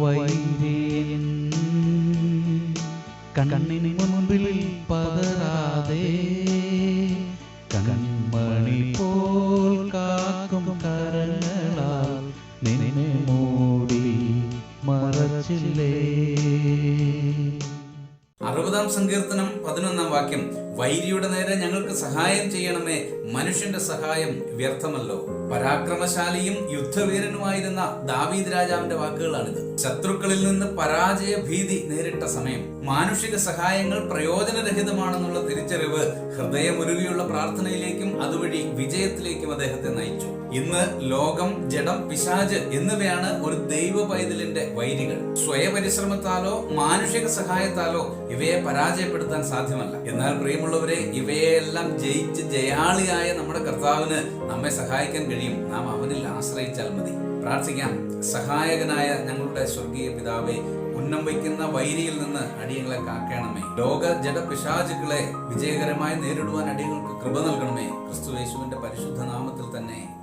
വൈരേൻ കണ്ണിന് മുൻപിൽ പതരാതെ കൺമണി പോൽ കാക്കും കരങ്ങളാൽ നിന്നെ മൂടി മറച്ചില്ലേ? അറുപതാം സങ്കീർത്തനം പതിനൊന്നാം വാക്യം വൈരിയുടെ നേരെ ഞങ്ങൾക്ക് സഹായം ചെയ്യണമേ മനുഷ്യന്റെ സഹായം വ്യർത്ഥമല്ലോ. പരാക്രമശാലിയും യുദ്ധവീരനുമായിരുന്ന ദാവീദ് രാജാവിന്റെ വാക്കുകളാണിത്. ശത്രുക്കളിൽ നിന്ന് പരാജയ ഭീതി നേരിട്ട സമയം മാനുഷിക സഹായങ്ങൾ പ്രയോജനരഹിതമാണെന്നുള്ള തിരിച്ചറിവ് ഹൃദയമുരുകിയുള്ള പ്രാർത്ഥനയിലേക്കും അതുവഴി വിജയത്തിലേക്കും അദ്ദേഹത്തെ നയിച്ചു. ഇന്ന് ലോകം ജഡം പിശാജ് എന്നിവയാണ് ഒരു ദൈവ പൈതലിന്റെ വൈരികൾ. സ്വയപരിശ്രമത്താലോ മാനുഷിക സഹായത്താലോ ഇവയെ പരാജയപ്പെടുത്താൻ സാധ്യമല്ല. എന്നാൽ പ്രിയമുള്ളവരെ ഇവയെല്ലാം ജയിച്ച് ജയാളിയായ നമ്മുടെ കർത്താവിന് നമ്മെ സഹായിക്കാൻ കഴിയും. നാം അവനിൽ ആശ്രയിച്ചാൽ മതി. പ്രാർത്ഥിക്കാം. സഹായകനായ ഞങ്ങളുടെ സ്വർഗീയ പിതാവെ ഉന്നം വയ്ക്കുന്ന വൈരിയിൽ നിന്ന് അടിയങ്ങളെ കാക്കണമേ. ലോക ജഡ പിശാചുക്കളെ വിജയകരമായി നേരിടുവാൻ അടിയങ്ങൾക്ക് കൃപ നൽകണമേ. ക്രിസ്തു യേശുവിന്റെ പരിശുദ്ധ നാമത്തിൽ തന്നെ.